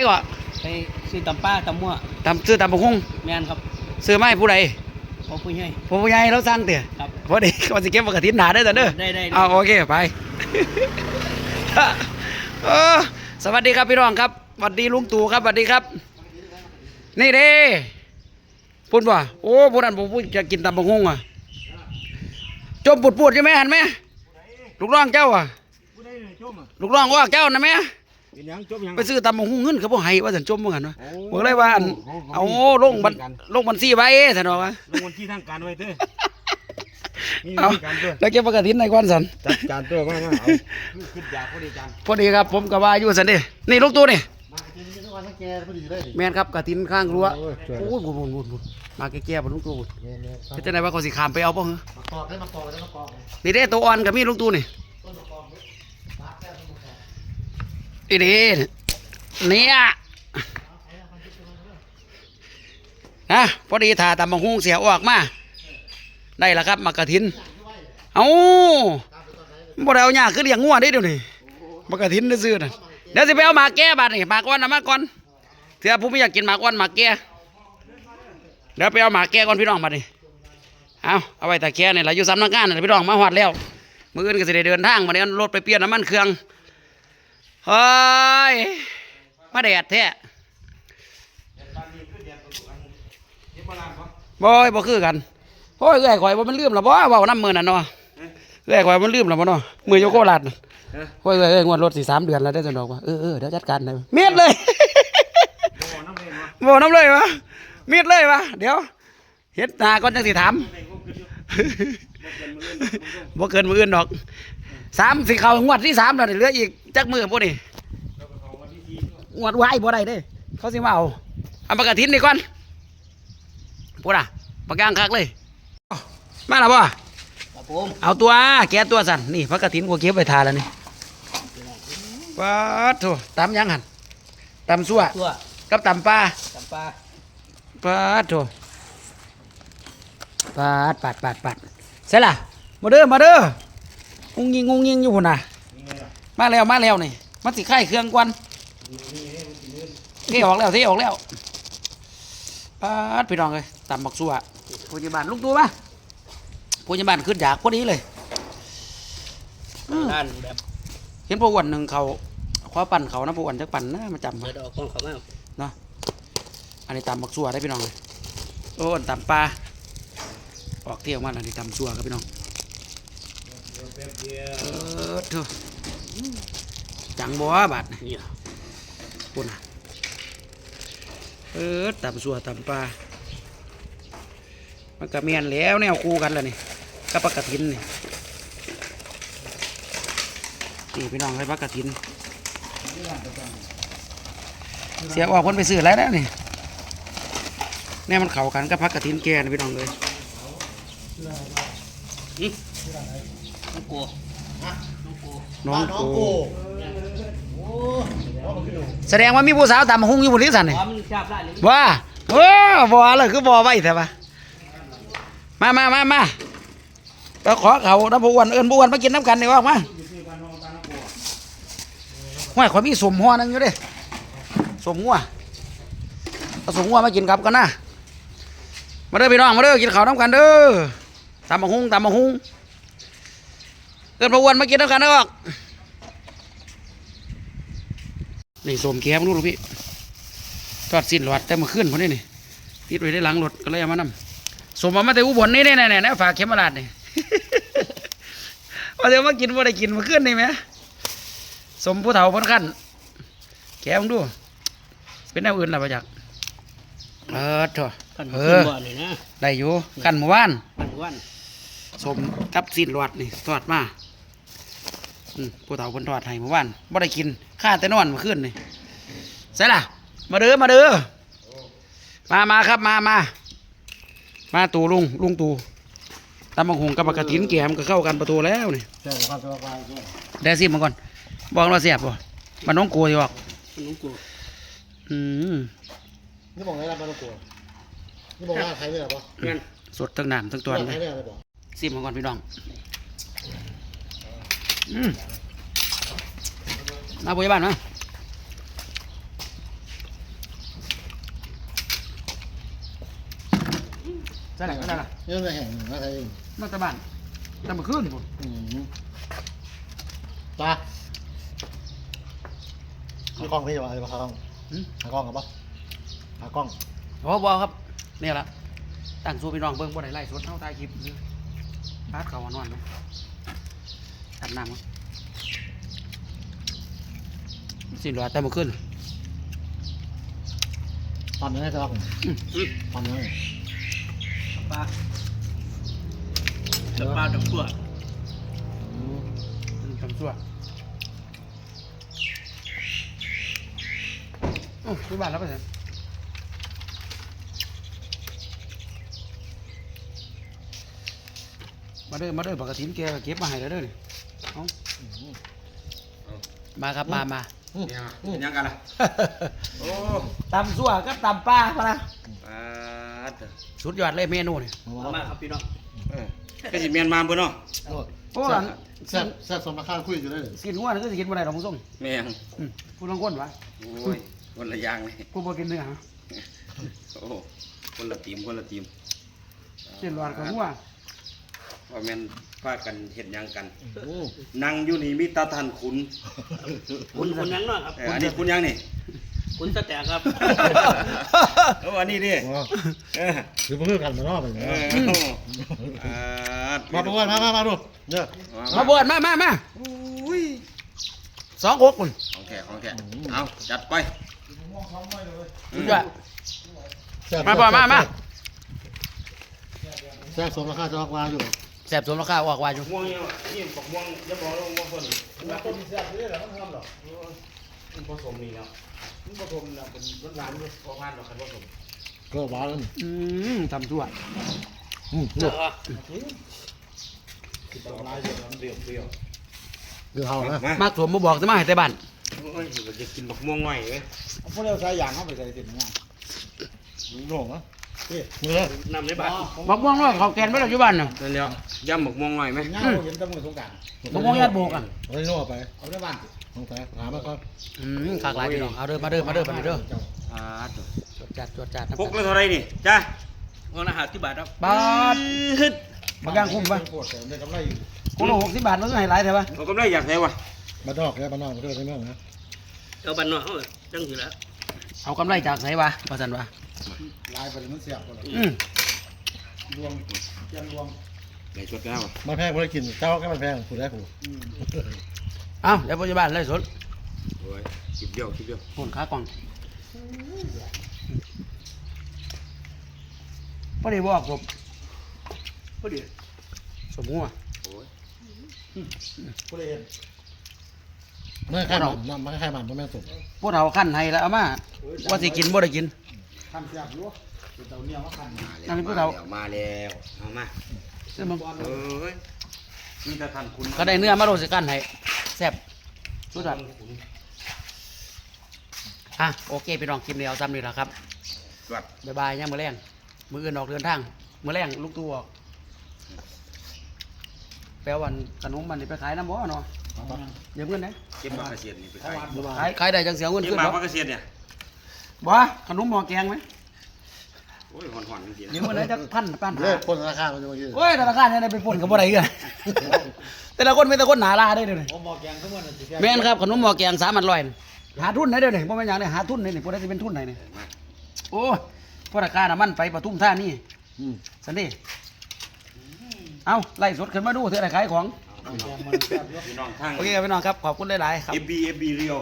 ไอ้ก่อนไปซื้อตำป้าตำมั่วตำซื้อตำบักหุ่งแม่นครับซื้อไมาให้ผู้ใดพอผู้ใหญ่ผู้ใหญ่เราสั่งเตี่ยครับพอดีเขาสิเก็บปกติหนาได้อแต่เด้อได้ได้ได้เอาโอเคไปเออสวัสดีครับพี่น้องครับสวัสดีลุงตู่ครับสวัสดีครับ นี่เด้พูดว่าโอ้พูดนั่นผมพูดจะกินตำบักหุ่งอะจมปุดปูดใช่ไหมหันไหมลูกน้องเจ้าอะผู้ใดเนี่ยจมอะลูกน้องว่าเจ้านะแม่ เป็นหยังจมหยังไปซื้อตำบักหุ่งเงินเขาบอกให้ว่าสันจมเหมือนกันวะโอ้บอกเลยว่าอันเขาเอาลงบันลงบัญชีไว้สันบอกว่าลงวันที่ทางการไว้เด้อนี่เอาวิธีการตัวแล้วเก็บปกติในก้อนสันจัดการตัวมามาเอาขึ้นอยากพอดีจานพอดีครับผมกับว่าอยู่สันดินี่ลูกตัวนี่มาจริงๆทุกวันทั้งแกพอดีเลยแม่นครับกระตินข้างรั้วโอ้ยสวยโอ้ยบุญบุญบุญบุญมาแก่ๆบนลูกตัวบุญเนี่ยเนี่ยเป็นจังไดว่าเขาสิขามไปเอาป่ะเหรอมากอกได้มากอกได้มากอกนี่เด้ตัวอ่อนกับมีลูกตัวนี่ นี่เด้เนี่ยนะพอดีถ่าตำบักหุ่งเสียออกมา ได้แล้วครับมากระถิน เอาบ่ได้เอาหญ้าคือเลี้ยงงัวได้เดี๋ยวนี้มากระถินซื่อน่ะเดี๋ยวสิไปเอาหมากแก้บัดนี่หมาก้อนนะมาก่อนเถื่อผู้ไม่อยากกินหมาก้อนหมากแก้เดี๋ยวไปเอาหมากแก้ก่อนพี่น้องบัดนี่เอาเอาไว้แต่แค่นี่ล่ะอยู่สำนักงานน่ะพี่น้องมาฮอดแล้วมืออื่นก็สิได้เดินทางมาเดี๋ยรถไปเปลี่ยนน้ำมันเครื่อง เฮ้ยมาแดดแท้บ่ยบ่คือกันโอ้ยเอ้อยข่อยบ่มันลืมแล้วบ่เว้าน้ำมื้อนั่นเนาะเอ้อยข่อยมันลืมแล้วบ่เนาะมืออยู่โคราชน่ะโอ้ยเอ้ยเอ้ยงวดรถสิสามเดือนแล้วได้จังดอกว่าเออเออเดี๋ยวจัดการได้เมียดเลยบ่น้ำเลยวะบ่น้ำเลยวะเมียดเลยวะเดี๋ยวเฮ็ดหน้าก่อนจังสิถามบ่เกินมืออื่นดอก สามสิเข้างวดที่สามแล้วนี่เหลืออีกจักมือพวกนี้งวดไว้บ่ได้เด้ เขาสิมาเอาเอาปากกาทินนี่ก่อนพูดอะปากกางคักเลยมาแล้วบ่ครับผมเอาตัวแกะตัวสั่นนี่ปากกาทินกูเก็บไปทานแล้วนี่ปัดโถตำยังหันตำซั่วตัวกับตำปลาตำป้าปัดโถปัดปัดปัดปัดเสร็จละมาเด้อมาเด้อ งุงยิงงุงยิงอยู่พุ่นน่ะ มาแล้วมาแล้วนี่มันสิไข่เครื่องกวนเที่ออกแล้วเที่ออกแล้วปาดพี่น้องเลยตำบักซัวผู้ใหญ่บ้านลุกตัวมาผู้ใหญ่บ้านขึ้นอยากพอดีเลยอืมด้านแบบเห็นพวกอ้วันหนึ่งเขาขอปั่นเขานะพวกอ้วันจักปั่นนะมาจำมาเดี๋ยวเอาของเขามาอันนี้ตำบักซัวได้พี่น้องเลยโอ้อันตำปลาออกเที่ยวมาอันนี้ตำซัวครับพี่น้อง เออเถอะจังบัวบาดนี่นี่ปุ่นน่ะเออตำสัวตำปลา มันก็เมียนแหล้วแนวคู่กันแล้วนี่กับปลากระถินนี่นี่พี่น้องเลยปลากระถิน เสียออกคนไปซื้ออะไรแล้วนี่แน่มันเข้ากันกับพักกระถินแกนะพี่น้องเลย น้องโกน้องโกน้องโกแสดงว่ามีผู้สาวตำหุ้งอยู่บนลิสันนี่ว่ามันชาบได้เลยว่าโอ้บ่เลยคือบ่ไว้แต่ว่ามามามามาเราขอเขาน้ำผู้อ้วนเอิญผู้อ้วนมากินน้ำกันดีกว่ามาห้วยขอยมีสมหัวหนึงอยู่เด้สมงัวเอาสมงัวมากินกับกันนะมาเด้อพี่น้องมาเด้อกินข้าวน้ำกันเด้อตำบักหุ่งตำบักหุ่ง เอิญผู้อ้วนมากินน้ำกันเด้อนี่สมแก้มรู้หรือพี่ทอดสิ้นหลอดแต่เมื่อคืนพอดีนี่ติดไว้ได้หลังรถก็เลยเอามานำสมเอามาแต่อุบลนี่นี่นี่นี่ฝากเข็มมาลาดนี่ว่าเดี๋ยวมากินว่าได้กินเมื่อคืนนี่ไหมสมผู้เฒ่าพ้นขั้นแกมึงดู เป็นแนวอื่นล่ะประจักษ์เออเถอะกันเอขึ้นอบ่อนี่นะได้อยู่กันเมื่อวานมันวันสมกับสิ้นหลอดนี่ทอดมาอืม ผู้เฒ่าคนทอดให้เมื่อวานบ่ได้กินข้าแต่นอนเมื่อคืนนี่ใช่ล่ะ มาเด้อมาเด้อมามาครับมามามาตูลุงลุงตูตำบังหงกับปลากระถินแกมก็เข้ากันประตูแล้วนี่ใช่ครับสบายด้วยได้สิมาก่อนบอกเราเสียบบ่มันน้องกลัวอยู่บอกน้องโกอืมนี่บอกไงล่ะบ้านลูกกลัวนี่บอกว่าใครเนี่ยปะงั้นสดทั้งน้ำทั้งตัวใครเลยเนี่ยอะไรปะสิมาก่อนพี่น้องอื มาไปุยบ้านนะใช่ไหนก็ได้ล่ะยัะไปแห่งมาไทยมาตะบ้านตะมาขึ้นผมตาหากล้องพี่จะมาหากล้องหากล้องครับปะหากล้องโอ้บอครับเนี่ยละตั้งซูเป็นรองเบิ้งบ่ได้ไล่สดเท่าตายคลิปพัดเขาวนอนไห ตัดน้ำมั้งสิ้นหลอดแต่มาขึ้นตอนนี้ให้จะลองอืมอืมตอนนี้ปลาจะปลาดับตัวอืมอืมทำชั่วโอ้ที่บ้านแล้วไปเถอะมาเด้อมาเด้อปกติแกก็เก็บมาให้แล้วเด้อนี่เอา มาครับมามาอืมเนี่ยอืมเป็นยังกันล่ะ โอ้ตำซั่วกับตำปลาพะนะปลาเด้อสุดยอดเลยเมนูนี่มามาครับพี่น้องเออก็สิเมียนมาเบิ่เนาะโอ้โอ้แซ่บแซ่บสมราคาคุยอยู่ได้เลยกินหัวนี่ก็สิกินบ่ได้ดอกมึงส่งแม่งอืมผู้ลางคนวะโอ้ยคนละอย่างเลยผู้บ่กินเนื้อฮะโอ้คนละทีมคนละทีมกินหลอดกับหัว ว่าแม่นพากันเฮ็ดหยังกันโอ้นั่งอยู่นี่มีตาทันขุนคุณคุณยังเนาะครับเอออันนี้คุณยังนี่คุณสแตกครับเอออันนี้ดิโหเออคือเพื่อนกันมานอกไปเอเนาะออ่ามาประกวดมามามาดูเนี่ยมาบวชมามามาอุ้ยสองหกคนของแท้ของแท้เอาจัดไปสุดยอดแซ่บมาบ่มามาแซ่บสมราคาจะออกมาอยู่ แสบสมราคาออกว่าอยู่ม่วงเนี่ยนี่ปักม่วงอย่าบอกแล้วม่วงเพิ่นแล้วต้นแซ่บนี่แหละมันทำหรอมันผสมนี่แล้วมันผสมแล้วเป็นรสหวานด้วยพอผ่านดอกคันผสมก็หวานแล้วอืมทำชั่วอืมลูกคือตลายเดี๋ยวมันเปรี้ยวเปรี้ยวคือเฮานะมามาสวมมาบอกจะมาให้แต่บ้านโอ้ยเราจะกินบักม่วงหน่อยเว้ยพวกเราใช้ยางเข้าไปใส่ติดง่ายโหน่งนะนี่ มือเลยนำในบ้านบอกม่วงน้อยเขาแกนไว้แล้วอยู่บ้านน่ะนั่นแล้วย่ำบักม่วงหน่อยไหมง่ายเห็นตำรวจสงการบอกม่วงยัดโบกันเอาไปโน่ไปเอาได้บ้านสงสัยถามมาก่อนอืมขากหลายพี่น้องเอาเด้อมาเด้อมาเด้อมาเด้ออ่าตัวจดจัดจดจัดนะพกละเท่าไรนี่จ้าวันอาหารที่บาทครับบาทฮึดบางอย่างคุ้มปะโคตรแต่ได้กำไรอยู่คนละหกสิบบาทมันก็ให้หลายใช่ปะเอากำไรอยากใส่วะบ้านนอกแค่บ้านนอกมันก็ได้เรื่องนะเอาบ้านนอกเขาจังสิแล้วเอากำไรจากไหนวะว่าสันวะ ลายไปมันเสียบกันเลยอืมรวมยันรวมไหนชดแล้ววะมันแพงไม่ได้กินเจ้าก็มันแพงผูดได้ผูเอาเดี๋ยวปัจจุบันเลยสดโอ้ยคลิปเดียวคลิปเดียวคนขากล่องพอดีบอกผมพอดีสมหัว โอ้ยผู้เล่นไม่ใช่หมันไม่ใช่หมันไม่แม่สุกพวกเราขั้นให้แล้วเอามาว่าสิกินบ่ได้กิน ทำเสียบรู้เป็นเต่าเนี่ยว่าคันมาอันนี้พวกแล้เราวมาแล้วเอามาซึ่งมันเอ้ยมีแต่ทันคุณก็ได้เนื้อมาโรสิกันให้แซ่บสุดยอดอะโอเคพี่น้องคลิปนี้เอาซ้ำนี่แหละครับสวัสดบ๊ายบายย่างมือแรงมืออื่นออกเดินทางมือแรงลูกตัวออกแปลวันขนมมันนี่ไปขายน้ำบ่เนาะเดี๋ยวเงินนะเก็บมากเกษตรนี่ไปขายขายขายได้จังเสียเงินเก็บขึ้นมาเนาะกเกษตรเนี่ย บ่ขนมหม้อแกงไหมโอ้ยหอนหอนๆจริงๆเดี๋ยวเงินนะจะพันพันเลิหากคนราคามันจะมายืนโอ้ยธนาคารเนี่ยได้ไปปล้นกับบ่ได้เงินแต่ละคนเป็นแต่คนหนาลาได้เดี๋ยวนี้ผมบอกแกงทุกวันสิแม่นครับขนมหม้อแกงสามอันร้อยนี่หาทุนไหนเดี๋ยวนี้บ่แม่นหยังเนี่ยหาทุนไหนนี่บ่ได้สิเป็นทุนไหนนี่มาโอ้ยพราะราคาน้ำมันไปปทุมท่านี่อืมสันนี่เอาไล่สดขึ้นมาดูเถอะไอ้ขายของ พี่น้องทาง โอเคครับพี่น้องครับ ขอบคุณหลาย ๆ ครับ FB FB เรียว